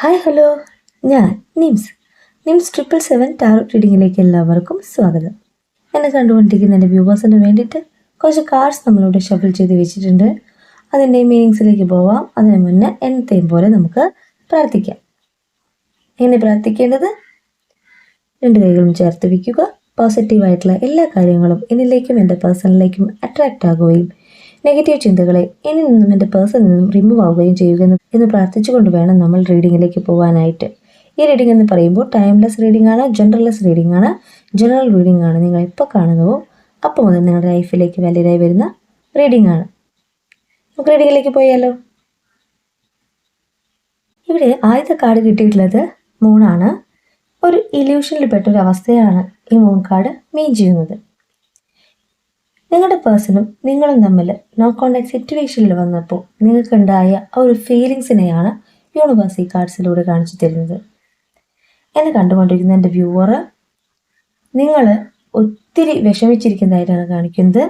Hi hello. ഞാൻ Nims. Nims triple seven tarot റീഡിങ്ങിലേക്ക് എല്ലാവർക്കും സ്വാഗതം. എന്നെ കണ്ടുകൊണ്ടിരിക്കുന്ന എന്റെ വ്യൂവേഴ്സിന് വേണ്ടിയിട്ട് കുറച്ച് കാർഡ്സ് നമ്മളിവിടെ ഷഫിൾ ചെയ്ത് വെച്ചിട്ടുണ്ട്. അതിന്റെ മീനിങ്സിലേക്ക് പോവാം. അതിന് മുന്നേ എന്നത്തെയും പോലെ നമുക്ക് പ്രാർത്ഥിക്കാം. എങ്ങനെ പ്രാർത്ഥിക്കേണ്ടത്? രണ്ട് കൈകളും ചേർത്ത് വയ്ക്കുക. പോസിറ്റീവായിട്ടുള്ള എല്ലാ കാര്യങ്ങളും എന്നിലേക്കും എന്റെ പേഴ്സണിലേക്കും അട്രാക്റ്റ് ആകുകയും നെഗറ്റീവ് ചിന്തകളെ എന്നിൽ നിന്നും എന്റെ പേഴ്സിൽ നിന്നും റിമൂവ് ആവുകയും ചെയ്യുക എന്ന് പ്രാർത്ഥിച്ചുകൊണ്ട് വേണം നമ്മൾ റീഡിങ്ങിലേക്ക് പോകാനായിട്ട് ഈ റീഡിംഗ് എന്ന് പറയുമ്പോൾ ടൈംലെസ് റീഡിംഗ് ആണ് ജനറൽലെസ് റീഡിംഗ് ആണ് ജനറൽ റീഡിംഗ് ആണ്. നിങ്ങൾ എപ്പോൾ കാണുന്നുവോ അപ്പോൾ മുതൽ നിങ്ങളുടെ ലൈഫിലേക്ക് വാലിഡായി വരുന്ന റീഡിംഗ് ആണ്. നമുക്ക് റീഡിങ്ങിലേക്ക് പോയാലോ? ഇവിടെ ആദ്യത്തെ കാർഡ് കിട്ടിയിട്ടുള്ളത് മൂണാണ് ഒരു ഇല്യൂഷനിൽ പെട്ടൊരു അവസ്ഥയാണ് ഈ മൂൺ കാർഡ് മീൻ ചെയ്യുന്നത്. നിങ്ങളുടെ പേഴ്സണും നിങ്ങളും തമ്മിൽ നോ കോണ്ടാക്ട് സിറ്റുവേഷനിൽ വന്നപ്പോൾ നിങ്ങൾക്കുണ്ടായ ആ ഒരു ഫീലിങ്സിനെയാണ് യൂണിവേഴ്സി കാർഡ്സിലൂടെ കാണിച്ചു തരുന്നത്. എന്നെ കണ്ടുകൊണ്ടിരിക്കുന്ന എന്റെ വ്യൂവർ നിങ്ങൾ ഒത്തിരി വിഷമിച്ചിരിക്കുന്നതായിട്ടാണ് കാണിക്കുന്നത്.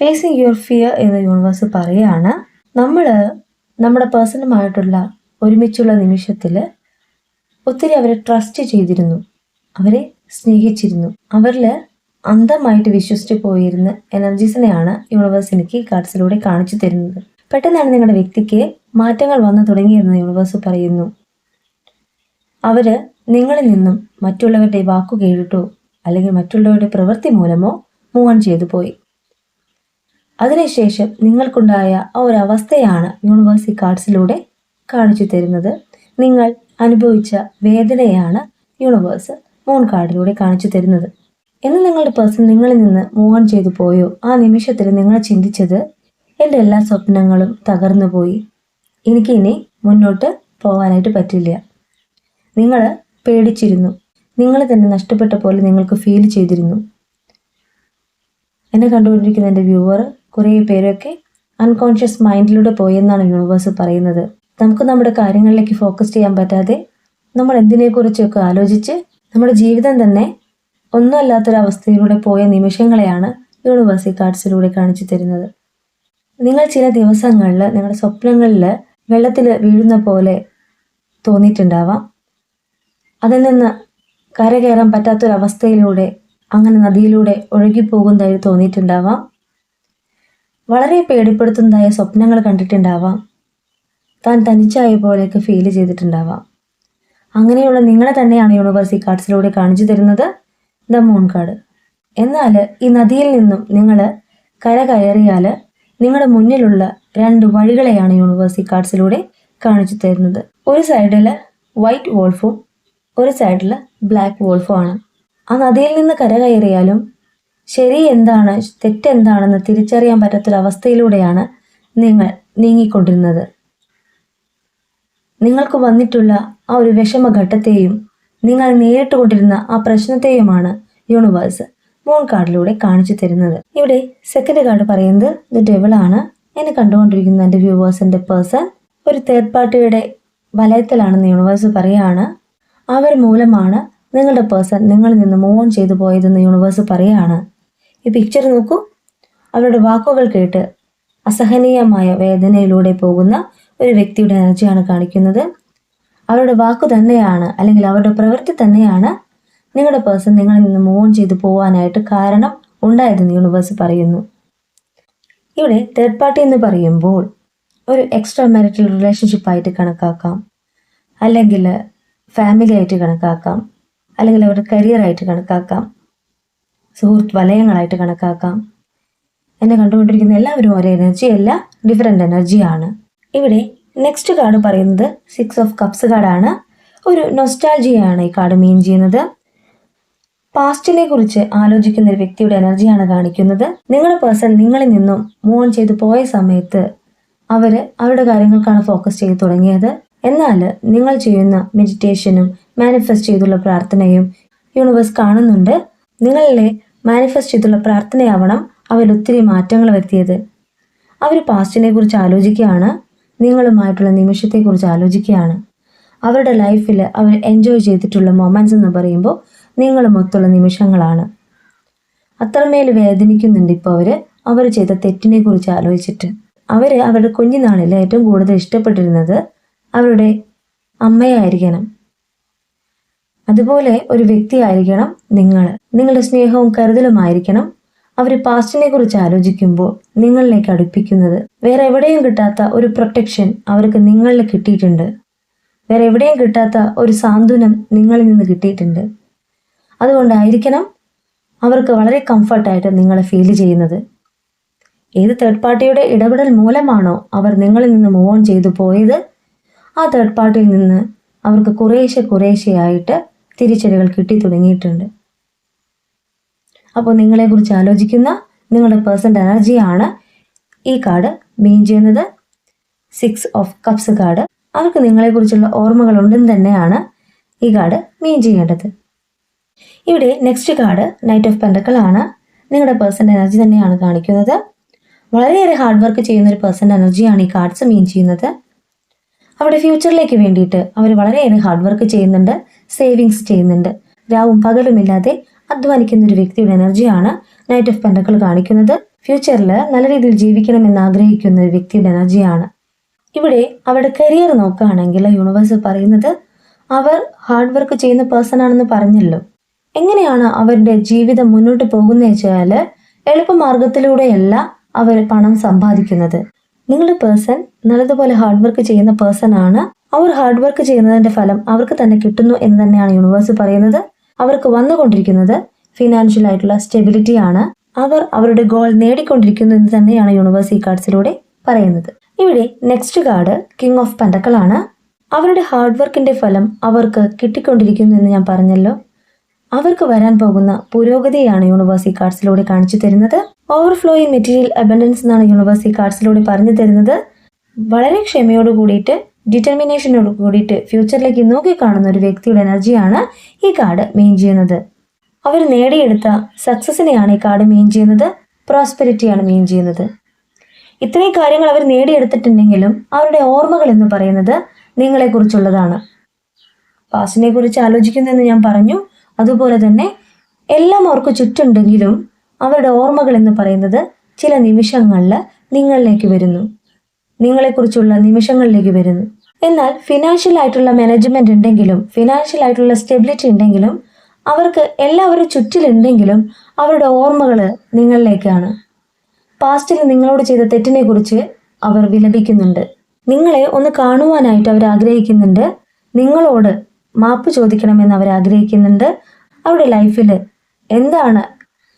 ഫേസിങ് യുവർ ഫിയർ എന്ന് യൂണിവേഴ്സ് പറയുകയാണ് നമ്മൾ നമ്മുടെ പേഴ്സണുമായിട്ടുള്ള ഒരുമിച്ചുള്ള നിമിഷത്തിൽ ഒത്തിരി അവരെ ട്രസ്റ്റ് ചെയ്തിരുന്നു. അവരെ സ്നേഹിച്ചിരുന്നു. അവരിൽ അന്ധമായിട്ട് വിശ്വസിച്ച് പോയിരുന്ന എനർജീസിനെയാണ് യൂണിവേഴ്സ് എനിക്ക് കാർഡ്സിലൂടെ കാണിച്ചു തരുന്നത്. പെട്ടെന്നാണ് നിങ്ങളുടെ വ്യക്തിക്ക് മാറ്റങ്ങൾ വന്നു തുടങ്ങിയെന്ന് യൂണിവേഴ്സ് പറയുന്നു. അവർ നിങ്ങളിൽ നിന്നും മറ്റുള്ളവരുടെ വാക്കു കേട്ടിട്ടോ അല്ലെങ്കിൽ മറ്റുള്ളവരുടെ പ്രവൃത്തി മൂലമോ മൂവ് ഓൺ ചെയ്തു പോയി. അതിനുശേഷം നിങ്ങൾക്കുണ്ടായ ആ ഒരു അവസ്ഥയാണ് യൂണിവേഴ്സ് ഈ കാർഡ്സിലൂടെ കാണിച്ചു തരുന്നത്. നിങ്ങൾ അനുഭവിച്ച വേദനയാണ് യൂണിവേഴ്സ് മൂൺ കാർഡിലൂടെ കാണിച്ചു തരുന്നത്. എന്ന് നിങ്ങളുടെ പേഴ്സൺ നിങ്ങളിൽ നിന്ന് മൂവ് ഓൺ ചെയ്തു പോയോ? ആ നിമിഷത്തിൽ നിങ്ങൾ ചിന്തിച്ചത് എന്റെ എല്ലാ സ്വപ്നങ്ങളും തകർന്നു പോയി. എനിക്ക് ഇനി മുന്നോട്ട് പോകാനായിട്ട് പറ്റില്ല. നിങ്ങൾ പേടിച്ചിരുന്നു. നിങ്ങൾ തന്നെ നഷ്ടപ്പെട്ട പോലെ നിങ്ങൾക്ക് ഫീൽ ചെയ്തിരുന്നു. എന്നെ കണ്ടുകൊണ്ടിരിക്കുന്ന എന്റെ വ്യൂവർ കുറേ പേരൊക്കെ അൺകോൺഷ്യസ് മൈൻഡിലൂടെ പോയെന്നാണ് യൂണിവേഴ്സ് പറയുന്നത്. നമുക്ക് നമ്മുടെ കാര്യങ്ങളിലേക്ക് ഫോക്കസ് ചെയ്യാൻ പറ്റാതെ നമ്മൾ എന്തിനെക്കുറിച്ചൊക്കെ ആലോചിച്ച് നമ്മുടെ ജീവിതം തന്നെ ഒന്നുമല്ലാത്തൊരവസ്ഥയിലൂടെ പോയ നിമിഷങ്ങളെയാണ് യൂണിവേഴ്സി കാർഡ്സിലൂടെ കാണിച്ചു തരുന്നത്. നിങ്ങൾ ചില ദിവസങ്ങളിൽ നിങ്ങളുടെ സ്വപ്നങ്ങളിൽ വെള്ളത്തിൽ വീഴുന്ന പോലെ തോന്നിയിട്ടുണ്ടാവാം. അതിൽ നിന്ന് കരകയറാൻ പറ്റാത്തൊരവസ്ഥയിലൂടെ അങ്ങനെ നദിയിലൂടെ ഒഴുകിപ്പോകുന്നതായി തോന്നിയിട്ടുണ്ടാവാം. വളരെ പേടിപ്പെടുത്തുന്നതായ സ്വപ്നങ്ങൾ കണ്ടിട്ടുണ്ടാവാം. താൻ തനിച്ചായ പോലെയൊക്കെ ഫീൽ ചെയ്തിട്ടുണ്ടാവാം. അങ്ങനെയുള്ള നിങ്ങളെ തന്നെയാണ് യൂണിവേഴ്സി കാർഡ്സിലൂടെ കാണിച്ചു തരുന്നത്. ദ മൂൺ കാർഡ് എന്നാൽ ഈ നദിയിൽ നിന്നും നിങ്ങൾ കര കയറിയാൽ നിങ്ങളുടെ മുന്നിലുള്ള രണ്ട് വഴികളെയാണ് യൂണിവേഴ്സി കാർഡ്സിലൂടെ കാണിച്ചു തരുന്നത്. ഒരു സൈഡിൽ വൈറ്റ് വോൾഫും ഒരു സൈഡിൽ ബ്ലാക്ക് വോൾഫും ആണ്. ആ നദിയിൽ നിന്ന് കര കയറിയാലും ശരി എന്താണ് തെറ്റെന്താണെന്ന് തിരിച്ചറിയാൻ പറ്റാത്തൊരവസ്ഥയിലൂടെയാണ് നിങ്ങൾ നീങ്ങിക്കൊണ്ടിരുന്നത്. നിങ്ങൾക്ക് വന്നിട്ടുള്ള ആ ഒരു വിഷമഘട്ടത്തെയും നിങ്ങൾ നേരിട്ട് കൊണ്ടിരുന്ന ആ പ്രശ്നത്തെയുമാണ് യൂണിവേഴ്സ് മൂൺ കാർഡിലൂടെ കാണിച്ചു തരുന്നത്. ഇവിടെ സെക്കൻഡ് കാർഡ് പറയുന്നത് ദ ഡെവിൾ ആണ്. എന്നെ കണ്ടുകൊണ്ടിരിക്കുന്ന എന്റെ വ്യൂവേഴ്സിന്റെ പേഴ്സൺ ഒരു തേർഡ് പാർട്ടിയുടെ വലയത്തിലാണെന്ന് യൂണിവേഴ്സ് പറയുകയാണ്. അവർ മൂലമാണ് നിങ്ങളുടെ പേഴ്സൺ നിങ്ങളിൽ നിന്ന് മൂവ് ഓൺ ചെയ്തു പോയതെന്ന് യൂണിവേഴ്സ് പറയുകയാണ്. ഈ പിക്ചർ നോക്കൂ. അവരുടെ വാക്കുകൾ കേട്ട് അസഹനീയമായ വേദനയിലൂടെ പോകുന്ന ഒരു വ്യക്തിയുടെ എനർജിയാണ് കാണിക്കുന്നത്. അവരുടെ വാക്ക് തന്നെയാണ് അല്ലെങ്കിൽ അവരുടെ പ്രവൃത്തി തന്നെയാണ് നിങ്ങളുടെ പേഴ്സൺ നിങ്ങളിൽ നിന്ന് മൂവ് ചെയ്തു പോകാനായിട്ട് കാരണം ഉണ്ടായതെന്ന് യൂണിവേഴ്സ് പറയുന്നു. ഇവിടെ തേർഡ് പാർട്ടി എന്ന് പറയുമ്പോൾ ഒരു എക്സ്ട്രാ മാരിറ്റൽ റിലേഷൻഷിപ്പ് ആയിട്ട് കണക്കാക്കാം അല്ലെങ്കിൽ ഫാമിലി ആയിട്ട് കണക്കാക്കാം അല്ലെങ്കിൽ അവരുടെ കരിയർ ആയിട്ട് കണക്കാക്കാം സുഹൃത്ത് വലയങ്ങളായിട്ട് കണക്കാക്കാം. എന്നെ കണ്ടുകൊണ്ടിരിക്കുന്ന എല്ലാവരും ഒരേ എനർജി അല്ല ഡിഫറെന്റ് എനർജിയാണ് ഇവിടെ നെക്സ്റ്റ് കാർഡ് പറയുന്നത് സിക്സ് ഓഫ് കപ്സ് കാർഡാണ് ഒരു നൊസ്റ്റാൾജിയാണ് ഈ കാർഡ് മീൻ ചെയ്യുന്നത്. പാസ്റ്റിനെ കുറിച്ച് ആലോചിക്കുന്ന ഒരു വ്യക്തിയുടെ എനർജിയാണ് കാണിക്കുന്നത്. നിങ്ങളുടെ പേഴ്സൺ നിങ്ങളിൽ നിന്നും മൂൺ ചെയ്തു പോയ സമയത്ത് അവർ അവരുടെ കാര്യങ്ങൾക്കാണ് ഫോക്കസ് ചെയ്ത് തുടങ്ങിയത്. എന്നാൽ നിങ്ങൾ ചെയ്യുന്ന മെഡിറ്റേഷനും മാനിഫെസ്റ്റ് ചെയ്തുള്ള പ്രാർത്ഥനയും യൂണിവേഴ്സ് കാണുന്നുണ്ട്. നിങ്ങളിലെ മാനിഫെസ്റ്റ് ചെയ്തുള്ള പ്രാർത്ഥനയാവണം അവരിൽ ഒത്തിരി മാറ്റങ്ങൾ വരുത്തിയത്. അവർ പാസ്റ്റിനെ കുറിച്ച് ആലോചിക്കുകയാണ്. നിങ്ങളുമായിട്ടുള്ള നിമിഷത്തെക്കുറിച്ച് ആലോചിക്കുകയാണ്. അവരുടെ ലൈഫിൽ അവർ എൻജോയ് ചെയ്തിട്ടുള്ള മൊമെന്റ്സ് എന്ന് പറയുമ്പോൾ നിങ്ങളുമൊത്തുള്ള നിമിഷങ്ങളാണ്. അത്രമേൽ വേദനിക്കുന്നുണ്ട് ഇപ്പോൾ അവർ അവർ ചെയ്ത തെറ്റിനെ കുറിച്ച് ആലോചിച്ചിട്ട്. അവർ അവരുടെ കുഞ്ഞുനാളിൽ ഏറ്റവും കൂടുതൽ ഇഷ്ടപ്പെട്ടിരുന്നത്? അവരുടെ അമ്മയായിരിക്കണം. അതുപോലെ ഒരു വ്യക്തിയായിരിക്കണം നിങ്ങൾ നിങ്ങളുടെ സ്നേഹവും കരുതലുമായിരിക്കണം അവർ പാസ്റ്റിനെ കുറിച്ച് ആലോചിക്കുമ്പോൾ നിങ്ങളിലേക്ക് അടുപ്പിക്കുന്നത് വേറെ എവിടെയും കിട്ടാത്ത ഒരു പ്രൊട്ടക്ഷൻ അവർക്ക് നിങ്ങളിൽ കിട്ടിയിട്ടുണ്ട്. വേറെ എവിടെയും കിട്ടാത്ത ഒരു സാന്ത്വനം നിങ്ങളിൽ നിന്ന് കിട്ടിയിട്ടുണ്ട്. അതുകൊണ്ടായിരിക്കണം അവർക്ക് വളരെ കംഫർട്ടായിട്ട് നിങ്ങളെ ഫീൽ ചെയ്യുന്നത്. ഏത് തേർഡ് പാർട്ടിയുടെ ഇടപെടൽ മൂലമാണോ അവർ നിങ്ങളിൽ നിന്ന് മൂവ് ഓൺ ചെയ്തു പോയത് ആ തേർഡ് പാർട്ടിയിൽ നിന്ന് അവർക്ക് കുറേശ്ശെ കുറേശ്ശെയായിട്ട് തിരിച്ചടികൾ കിട്ടി തുടങ്ങിയിട്ടുണ്ട് അപ്പോൾ നിങ്ങളെക്കുറിച്ച് ആലോചിക്കുന്ന നിങ്ങളുടെ പേഴ്സന്റെ എനർജിയാണ് ഈ കാർഡ് മീൻ ചെയ്യുന്നത്. Six of cups card. അവർക്ക് നിങ്ങളെക്കുറിച്ചുള്ള ഓർമ്മകൾ ഉണ്ടെന്ന് തന്നെയാണ് ഈ കാർഡ് മീൻ ചെയ്യേണ്ടത്. ഇവിടെ next card knight of pentacles ആണ്. നിങ്ങളുടെ പേഴ്സന്റെ എനർജി തന്നെയാണ് കാണിക്കുന്നത്. വളരെയേറെ ഹാർഡ് വർക്ക് ചെയ്യുന്ന ഒരു പേഴ്സന്റെ എനർജിയാണ് ഈ കാർഡ്സ് മീൻ ചെയ്യുന്നത്. അവരുടെ ഫ്യൂച്ചറിലേക്ക് വേണ്ടിയിട്ട് അവർ വളരെയേറെ ഹാർഡ് വർക്ക് ചെയ്യുന്നുണ്ട് സേവിങ്സ് ചെയ്യുന്നുണ്ട്. രാവും പകലുമില്ലാതെ അധ്വാനിക്കുന്ന ഒരു വ്യക്തിയുടെ എനർജിയാണ് നൈറ്റ് ഓഫ് പെൻഡക്കൾ കാണിക്കുന്നത്. ഫ്യൂച്ചറിൽ നല്ല രീതിയിൽ ജീവിക്കണമെന്ന് ആഗ്രഹിക്കുന്ന ഒരു വ്യക്തിയുടെ എനർജിയാണ്. ഇവിടെ അവരുടെ കരിയർ നോക്കുകയാണെങ്കിൽ യൂണിവേഴ്സ് പറയുന്നത് അവർ ഹാർഡ് വർക്ക് ചെയ്യുന്ന പേഴ്സൺ ആണെന്ന് പറഞ്ഞല്ലോ. എങ്ങനെയാണ് അവരുടെ ജീവിതം മുന്നോട്ട് പോകുന്നത് വെച്ചാൽ എളുപ്പമാർഗത്തിലൂടെയല്ല അവർ പണം സമ്പാദിക്കുന്നത്. നിങ്ങളുടെ പേഴ്സൺ നല്ലതുപോലെ ഹാർഡ് വർക്ക് ചെയ്യുന്ന പേഴ്സൺ ആണ്. അവർ ഹാർഡ് വർക്ക് ചെയ്യുന്നതിന്റെ ഫലം അവർക്ക് തന്നെ കിട്ടുന്നു എന്ന് തന്നെയാണ് യൂണിവേഴ്സ് പറയുന്നത്. അവർക്ക് വന്നുകൊണ്ടിരിക്കുന്നത് ഫിനാൻഷ്യൽ ആയിട്ടുള്ള സ്റ്റെബിലിറ്റി ആണ്. അവർ അവരുടെ ഗോൾ നേടിക്കൊണ്ടിരിക്കുന്നു എന്ന് തന്നെയാണ് യൂണിവേഴ്സി കാർഡ്സിലൂടെ പറയുന്നത്. ഇവിടെ next card king of pentacles ആണ്. അവരുടെ ഹാർഡ് വർക്കിന്റെ ഫലം അവർക്ക് കിട്ടിക്കൊണ്ടിരിക്കുന്നു എന്ന് ഞാൻ പറഞ്ഞല്ലോ. അവർക്ക് വരാൻ പോകുന്ന പുരോഗതിയാണ് യൂണിവേഴ്സി കാർഡ്സിലൂടെ കാണിച്ചു തരുന്നത്. ഓവർഫ്ലോയിങ് മെറ്റീരിയൽ അബൻഡൻസ് എന്നാണ് യൂണിവേഴ്സി കാർഡ്സിലൂടെ പറഞ്ഞു തരുന്നത്. വളരെ ക്ഷമയോട് കൂടിയിട്ട് ഡിറ്റർമിനേഷനോട് കൂടിയിട്ട് ഫ്യൂച്ചറിലേക്ക് നോക്കിക്കാണുന്ന ഒരു വ്യക്തിയുടെ എനർജിയാണ് ഈ കാർഡ് മെയിൻ ചെയ്യുന്നത്. അവർ നേടിയെടുത്ത സക്സസിനെയാണ് ഈ കാർഡ് മെയിൻ ചെയ്യുന്നത്. പ്രോസ്പെരിറ്റിയാണ് മെയിൻ ചെയ്യുന്നത്. ഇത്രയും കാര്യങ്ങൾ അവർ നേടിയെടുത്തിട്ടുണ്ടെങ്കിലും അവരുടെ ഓർമ്മകൾ എന്ന് പറയുന്നത് നിങ്ങളെക്കുറിച്ചുള്ളതാണ്. പാസ്റ്റിനെ കുറിച്ച് ആലോചിക്കുന്നതെന്ന് ഞാൻ പറഞ്ഞു. അതുപോലെ തന്നെ എല്ലാം അവർക്ക് ചുറ്റുണ്ടെങ്കിലും അവരുടെ ഓർമ്മകൾ എന്ന് പറയുന്നത് ചില നിമിഷങ്ങളിൽ നിങ്ങളിലേക്ക് വരുന്നു. നിങ്ങളെക്കുറിച്ചുള്ള നിമിഷങ്ങളിലേക്ക് വരുന്നു. എന്നാൽ ഫിനാൻഷ്യൽ ആയിട്ടുള്ള മാനേജ്മെന്റ് ഉണ്ടെങ്കിലും ഫിനാൻഷ്യൽ ആയിട്ടുള്ള സ്റ്റെബിലിറ്റി ഉണ്ടെങ്കിലും അവർക്ക് എല്ലാവരും ചുറ്റിലുണ്ടെങ്കിലും അവരുടെ ഓർമ്മകൾ നിങ്ങളിലേക്കാണ്. പാസ്റ്റിൽ നിങ്ങളോട് ചെയ്ത തെറ്റിനെക്കുറിച്ച് അവർ വിലപിക്കുന്നുണ്ട്. നിങ്ങളെ ഒന്ന് കാണുവാനായിട്ട് അവർ ആഗ്രഹിക്കുന്നുണ്ട്. നിങ്ങളോട് മാപ്പ് ചോദിക്കണമെന്ന് അവർ ആഗ്രഹിക്കുന്നുണ്ട്. അവരുടെ ലൈഫിൽ എന്താണ്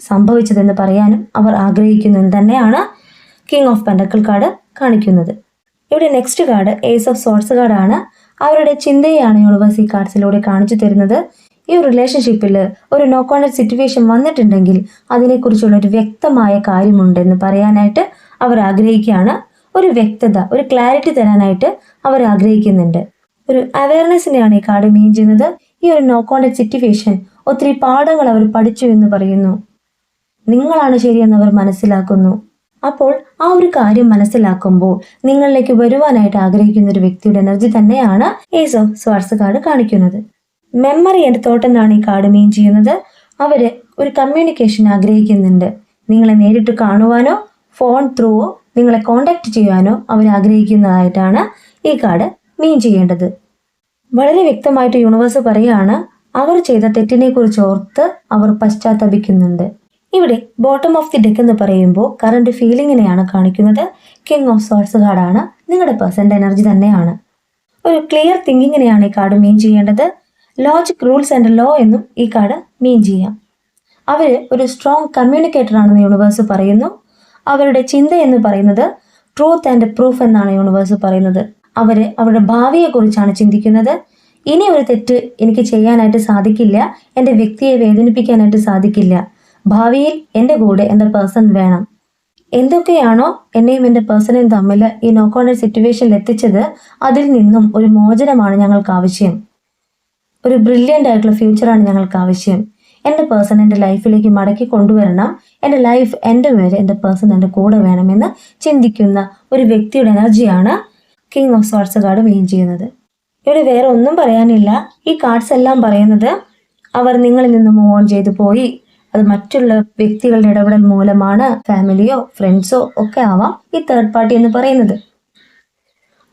സംഭവിച്ചതെന്ന് പറയാനും അവർ ആഗ്രഹിക്കുന്നത് തന്നെയാണ് കിങ് ഓഫ് പെൻഡക്കിൾ കാർഡ് കാണിക്കുന്നത്. ഇവിടെ next card ace of swords കാർഡാണ് അവരുടെ ചിന്തയാണ് യൂണിവേഴ്സ് ഈ കാർഡ്സിലൂടെ കാണിച്ചു തരുന്നത്. ഈ റിലേഷൻഷിപ്പിൽ ഒരു നോ കോണ്ടക്ട് സിറ്റുവേഷൻ വന്നിട്ടുണ്ടെങ്കിൽ അതിനെക്കുറിച്ചുള്ള ഒരു വ്യക്തമായ കാര്യമുണ്ടെന്ന് പറയാനായിട്ട് അവർ ആഗ്രഹിക്കുകയാണ്. ഒരു വ്യക്തത ഒരു ക്ലാരിറ്റി തരാനായിട്ട് അവർ ആഗ്രഹിക്കുന്നുണ്ട്. ഒരു അവയർനെസ്സിനെയാണ് ഈ കാർഡ് മീൻ ചെയ്യുന്നത്. ഈ ഒരു നോ കോണ്ടക്ട് സിറ്റുവേഷൻ ഒത്തിരി പാഠങ്ങൾ അവർ പഠിച്ചു എന്ന് പറയുന്നു. നിങ്ങളാണ് ശരിയെന്ന് അവർ മനസ്സിലാക്കുന്നു. അപ്പോൾ ആ ഒരു കാര്യം മനസ്സിലാക്കുമ്പോൾ നിങ്ങളിലേക്ക് വരുവാനായിട്ട് ആഗ്രഹിക്കുന്ന ഒരു വ്യക്തിയുടെ എനർജി തന്നെയാണ് ഏസ് ഓഫ് സ്വാർസ് കാർഡ് കാണിക്കുന്നത്. മെമ്മറി ആൻഡ് തോട്ട് എന്നാണ് ഈ കാർഡ് മീൻ ചെയ്യുന്നത്. അവർ ഒരു കമ്മ്യൂണിക്കേഷൻ ആഗ്രഹിക്കുന്നുണ്ട്. നിങ്ങളെ നേരിട്ട് കാണുവാനോ ഫോൺ ത്രൂവോ നിങ്ങളെ കോണ്ടാക്ട് ചെയ്യാനോ അവർ ആഗ്രഹിക്കുന്നതായിട്ടാണ് ഈ കാർഡ് മീൻ ചെയ്യേണ്ടത്. വളരെ വ്യക്തമായിട്ട് യൂണിവേഴ്സ് പറയുകയാണ് അവർ ചെയ്ത തെറ്റിനെ കുറിച്ച് ഓർത്ത് അവർ പശ്ചാത്തപിക്കുന്നുണ്ട്. ഇവിടെ ബോട്ടം ഓഫ് ദി ഡെക്ക് എന്ന് പറയുമ്പോൾ കറണ്ട് ഫീലിങ്ങിനെയാണ് കാണിക്കുന്നത്. കിങ് ഓഫ് സോൾസ് കാർഡാണ് നിങ്ങളുടെ പേഴ്സന്റെ എനർജി തന്നെയാണ്. ഒരു ക്ലിയർ തിങ്കിങ്ങിനെയാണ് ഈ കാർഡ് മീൻ ചെയ്യേണ്ടത്. ലോജിക് റൂൾസ് ആൻഡ് ലോ എന്നും ഈ കാർഡ് മീൻ ചെയ്യാം. അവർ ഒരു സ്ട്രോങ് കമ്മ്യൂണിക്കേറ്റർ ആണെന്ന് യൂണിവേഴ്സ് പറയുന്നു. അവരുടെ ചിന്ത എന്ന് പറയുന്നത് ട്രൂത്ത് ആൻഡ് പ്രൂഫ് എന്നാണ് യൂണിവേഴ്സ് പറയുന്നത്. അവർ അവരുടെ ഭാവിയെക്കുറിച്ചാണ് ചിന്തിക്കുന്നത്. ഇനി ഒരു തെറ്റ് എനിക്ക് ചെയ്യാനായിട്ട് സാധിക്കില്ല. എന്റെ വ്യക്തിയെ വേദനിപ്പിക്കാനായിട്ട് സാധിക്കില്ല. ഭാവിയിൽ എന്റെ കൂടെ എന്റെ പേഴ്സൺ വേണം. എന്തൊക്കെയാണോ എന്നെയും എന്റെ പേഴ്സണയും തമ്മിൽ ഈ നോ കോണ്ടർ സിറ്റുവേഷനിൽ എത്തിച്ചത് അതിൽ നിന്നും ഒരു മോചനമാണ് ഞങ്ങൾക്ക് ആവശ്യം. ഒരു ബ്രില്യന്റ് ആയിട്ടുള്ള ഫ്യൂച്ചറാണ് ഞങ്ങൾക്ക് ആവശ്യം. എന്റെ പേഴ്സൺ എന്റെ ലൈഫിലേക്ക് മടക്കി കൊണ്ടുവരണം. എന്റെ ലൈഫ് എന്റെ വരെ എന്റെ പേഴ്സൺ എന്റെ കൂടെ വേണമെന്ന് ചിന്തിക്കുന്ന ഒരു വ്യക്തിയുടെ എനർജിയാണ് king of swords card mean ചെയ്യുന്നത്. ഇവിടെ വേറെ ഒന്നും പറയാനില്ല. ഈ കാർഡ്സ് എല്ലാം പറയുന്നത് അവർ നിങ്ങളിൽ നിന്ന് മൂവ് ഓൺ ചെയ്തു പോയി. അത് മറ്റുള്ള വ്യക്തികളുടെ ഇടപെടൽ മൂലമാണ് ഫാമിലിയോ ഫ്രണ്ട്സോ ഒക്കെ ആവാം ഈ തേർഡ് പാർട്ടി എന്ന് പറയുന്നത്.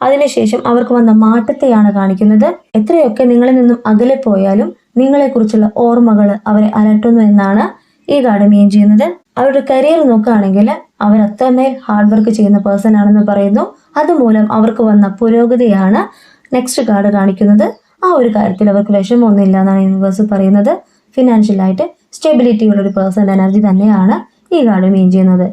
അതിനുശേഷം അവർക്ക് വന്ന മാറ്റത്തെയാണ് കാണിക്കുന്നത്. എത്രയൊക്കെ നിങ്ങളിൽ നിന്നും അകലെ പോയാലും നിങ്ങളെക്കുറിച്ചുള്ള ഓർമ്മകൾ അവരെ അലട്ടുന്നു എന്നാണ് ഈ കാർഡ് മീൻ ചെയ്യുന്നത്. അവരുടെ കരിയർ നോക്കുകയാണെങ്കിൽ അവർ അത്രമേൽ ഹാർഡ് വർക്ക് ചെയ്യുന്ന പേഴ്സൺ ആണെന്ന് പറയുന്നു. അതുമൂലം അവർക്ക് വന്ന പുരോഗതിയാണ് നെക്സ്റ്റ് കാർഡ് കാണിക്കുന്നത്. ആ ഒരു കാര്യത്തിൽ അവർക്ക് വിഷമമൊന്നുമില്ല എന്നാണ് യൂണിവേഴ്സ് പറയുന്നത്. ഫിനാൻഷ്യലായിട്ട് സ്റ്റെബിലിറ്റി ഉള്ള ഒരു പേഴ്സൺ എനർജി തന്നെയാണ് ഈ കാർഡ് മീൻ ചെയ്യുന്നത്.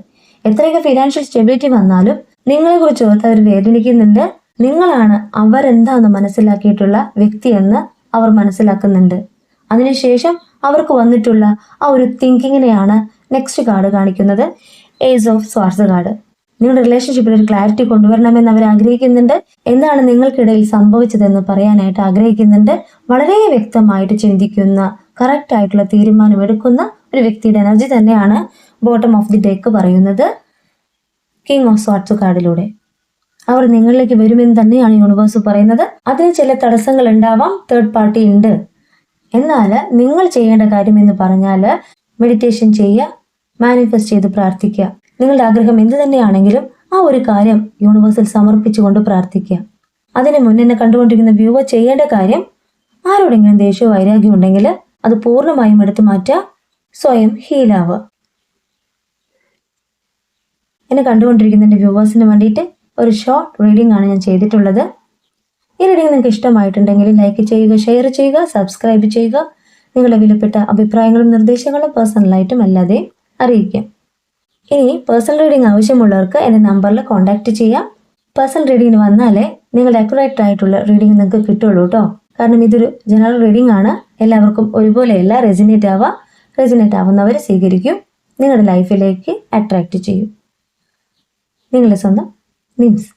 എത്രയൊക്കെ ഫിനാൻഷ്യൽ സ്റ്റെബിലിറ്റി വന്നാലും നിങ്ങളെ കുറിച്ച് ഓർത്ത് അവർ വേദനിക്കുന്നുണ്ട്. നിങ്ങളാണ് അവരെന്താണെന്ന് മനസ്സിലാക്കിയിട്ടുള്ള വ്യക്തിയെന്ന് അവർ മനസ്സിലാക്കുന്നുണ്ട്. അതിനുശേഷം അവർക്ക് വന്നിട്ടുള്ള ആ ഒരു തിങ്കിങ്ങിനെയാണ് നെക്സ്റ്റ് കാർഡ് കാണിക്കുന്നത്. Ace of swords card. നിങ്ങളുടെ റിലേഷൻഷിപ്പിൽ ഒരു ക്ലാരിറ്റി കൊണ്ടുവരണമെന്ന് അവർ ആഗ്രഹിക്കുന്നുണ്ട്. എന്താണ് നിങ്ങൾക്കിടയിൽ സംഭവിച്ചതെന്ന് പറയാനായിട്ട് ആഗ്രഹിക്കുന്നുണ്ട്. വളരെ വ്യക്തമായിട്ട് ചിന്തിക്കുന്ന കറക്റ്റ് ആയിട്ടുള്ള തീരുമാനം എടുക്കുന്ന ഒരു വ്യക്തിയുടെ എനർജി തന്നെയാണ് ബോട്ടം ഓഫ് ദി ഡെക്ക് പറയുന്നത്. കിങ് ഓഫ് സ്വാർട്സ് കാർഡിലൂടെ. അവർ നിങ്ങളിലേക്ക് വരുമെന്ന് തന്നെയാണ് യൂണിവേഴ്സ് പറയുന്നത്. അതിന് ചില തടസ്സങ്ങൾ ഉണ്ടാവാം. തേർഡ് പാർട്ടി ഉണ്ട്. എന്നാൽ നിങ്ങൾ ചെയ്യേണ്ട കാര്യം എന്ന് പറഞ്ഞാൽ മെഡിറ്റേഷൻ ചെയ്യുക മാനിഫെസ്റ്റ് ചെയ്ത് പ്രാർത്ഥിക്കുക. നിങ്ങളുടെ ആഗ്രഹം എന്ത് തന്നെയാണെങ്കിലും ആ ഒരു കാര്യം യൂണിവേഴ്സിൽ സമർപ്പിച്ചുകൊണ്ട് പ്രാർത്ഥിക്കുക. അതിന് മുന്നേ കണ്ടുകൊണ്ടിരിക്കുന്ന വ്യൂവ ചെയ്യേണ്ട കാര്യം ആരോടെങ്കിലും ദേഷ്യവും വൈരാഗ്യം ഉണ്ടെങ്കിൽ അത് പൂർണമായും എടുത്തു മാറ്റുക സ്വയം ഹീലാവുക എന്നെ കണ്ടുകൊണ്ടിരിക്കുന്ന എന്റെ വ്യൂവേഴ്സിന് വേണ്ടിയിട്ട് ഒരു ഷോർട്ട് റീഡിംഗ് ആണ് ഞാൻ ചെയ്തിട്ടുള്ളത്. ഈ റീഡിംഗ് നിങ്ങൾക്ക് ഇഷ്ടമായിട്ടുണ്ടെങ്കിൽ ലൈക്ക് ചെയ്യുക ഷെയർ ചെയ്യുക സബ്സ്ക്രൈബ് ചെയ്യുക. നിങ്ങളുടെ വിലപ്പെട്ട അഭിപ്രായങ്ങളും നിർദ്ദേശങ്ങളും പേഴ്സണലായിട്ടും അല്ലാതെ അറിയിക്കാം. ഇനി പേഴ്സണൽ റീഡിംഗ് ആവശ്യമുള്ളവർക്ക് എന്റെ നമ്പറിൽ കോൺടാക്ട് ചെയ്യാം. പേഴ്സണൽ റീഡിങ്ങിന് വന്നാലേ നിങ്ങളുടെ അക്യുറേറ്റ് ആയിട്ടുള്ള റീഡിംഗ് നിങ്ങൾക്ക് കിട്ടുള്ളൂ കേട്ടോ കാരണം ഇതൊരു ജനറൽ റീഡിംഗ് ആണ്. എല്ലാവർക്കും ഒരുപോലെയല്ല റെസിനേറ്റ് ആവുക. റെസിനേറ്റ് ആവുന്നവർ സ്വീകരിക്കും. നിങ്ങളുടെ ലൈഫിലേക്ക് അട്രാക്റ്റ് ചെയ്യും. നിങ്ങളുടെ സ്വന്തം നിംസ്.